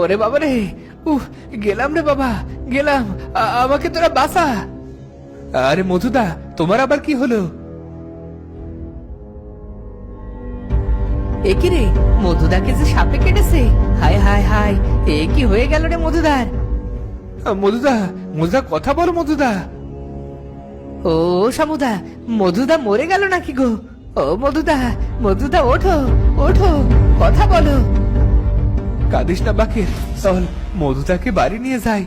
ওরে বাবা রে। উহ, গেলাম রে বাবা, গেলাম। আমাকে তোরা বাসা আরে মধুদা, তোমার আবার কি হলো? এ কি রে? মধুদাকে যে সাপে কেটেছে? হায় হায় হায়, এ কি হয়ে গেল রে মধুদার? মধুদা মধুদা, কথা বলো মধুদা। ও সমুদা, মধুদা মরে গেল নাকি গো? ও মধুদা মধুদা, ওঠো ওঠো, কথা বলো। কাঁদিস না, বাকের। চল মধুদাকে বাড়ি নিয়ে যাই।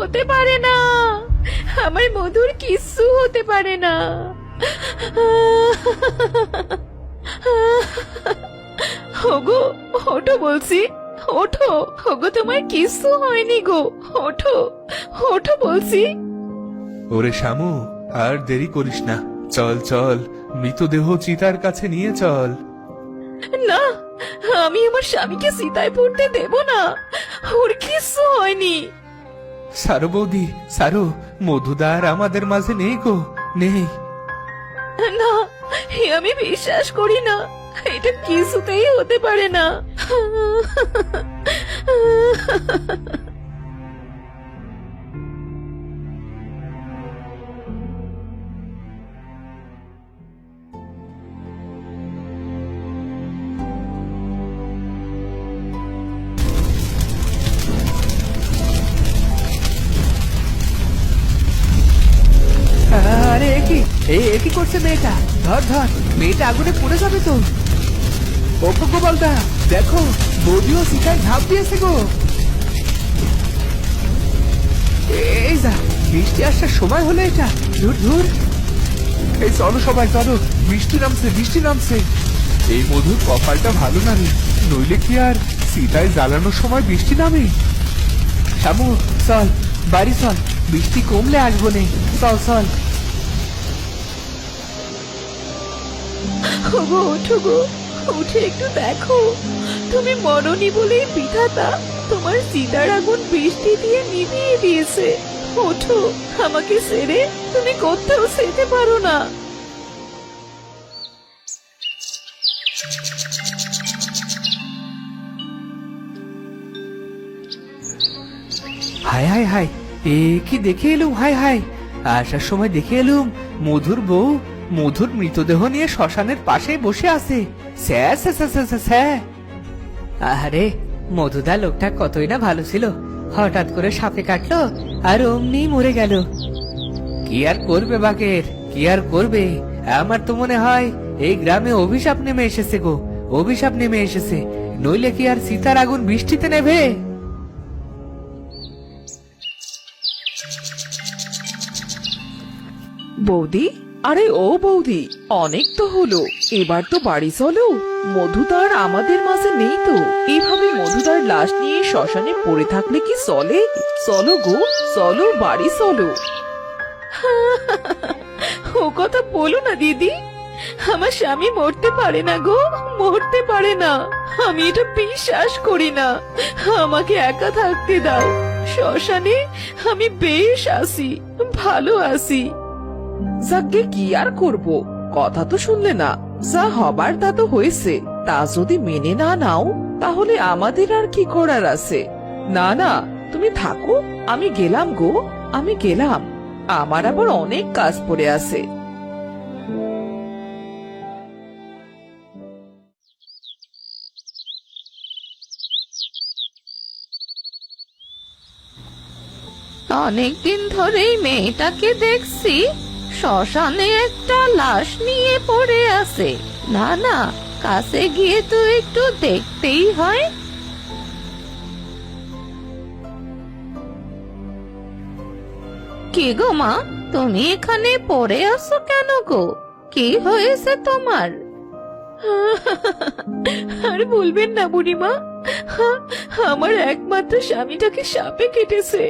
হতে পারে না। আমার মধুর কিচ্ছু হতে পারে না। ওগো, ওঠো বলছি। ওঠো, ওগো, তোমার কিচ্ছু হয়নি গো। ওঠো ওঠো বলছি। ওরে শামু আর দেরি করিস না। চল চল মৃতদেহ চিতার কাছে নিয়ে চল। না আমি আমার স্বামীকে সীতায় পড়তে দেব না। ওর কিচ্ছু হয়নি। সারো বৌদি সারো মধুদার আমাদের মাঝে নেই গো নেই। না এ আমি বিশ্বাস করি না এটা কিছুতেই হতে পারে না। এ কি করছে মেয়েটা? ধর ধর, মেয়েটা আগুনে পড়ে যাবে তো। ও গোপালদা দেখো বৌদিও শিখায় ঝাঁপ দিয়েছে গো। এই যা, বৃষ্টি আসার সময় হলো এটা। ধুর ধুর। এই চলো সবাই, চলো। বৃষ্টি নামছে বৃষ্টি নামছে। এই মধুর কপালটা ভালো না রে। নইলে কি আর সীতায় জ্বালানোর সময় বৃষ্টি নামে? শ্যামু, চল, বাড়ি চল। বৃষ্টি কমলে আসব নে। চল চল। ওগো ওঠো গো। উঠে একটু দেখো। তুমি মরণি বলে বিধাতা তোমার সীতার আগুন বৃষ্টি দিয়ে নিভিয়ে দিয়েছে। ওঠো, আমাকে ছেড়ে তুমি কোথাও যেতে পারো না। হায় হায় হায়, এ কি দেখে এলুম? হায় হায়, আসার সময় দেখে এলুম, মধুর বউ মধুর মৃতদেহ নিয়ে শ্মশানের পাশে বসে আছে। আহারে, মধুদা লোকটা কতই না ভালো ছিল। হঠাৎ করে সাপে কাটলো আর অমনি মরে গেল। কি আর করবে বাকের? কি আর করবে? আমার তো মনে হয় এই গ্রামে অভিশাপ নেমে এসেছে গো। অভিশাপ নেমে এসেছে। নইলে কি আর সীতার আগুন বৃষ্টিতে নেবে? বৌদি আরে ও বৌদি, অনেক তো হলো। এবার তো বাড়ি চলো। মধুদার আমাদের মাঝে নেই তো। এভাবে মধুদার লাশ নিয়ে শ্মশানে পড়ে থাকলে কি চলে? চলো গো, চলো, বাড়ি চলো। ও কথা বলো না, দিদি। আমার স্বামী মরতে পারে না গো, মরতে পারে না। আমি এটা বিশ্বাস করি না। আমাকে একা থাকতে দাও। শ্মশানে আমি বেশ আছি, ভালো আছি। যাকে কি আর করব? কথা তো শুনলে না। যা হবার তা তো হয়েছে। তা যদি মেনে না নাও, তাহলে আমাদের আর কি করার আছে? না না, তুমি থাকো। আমি গেলাম গো, আমি গেলাম। আমার আবার অনেক কাজ পড়ে আছে। অনেকদিন ধরেই মেয়েটাকে দেখছি। শ্মশানে একটা লাশ নিয়ে পড়ে আছে। না না, কাছে গিয়ে তো একটু দেখতেই হয়। কি গো মা, তুমি এখানে পড়ে আছো কেন গো? কি হয়েছে তোমার? আর বলবেন না বুড়িমা, আমার একমাত্র স্বামীটাকে সাপে কেটেছে।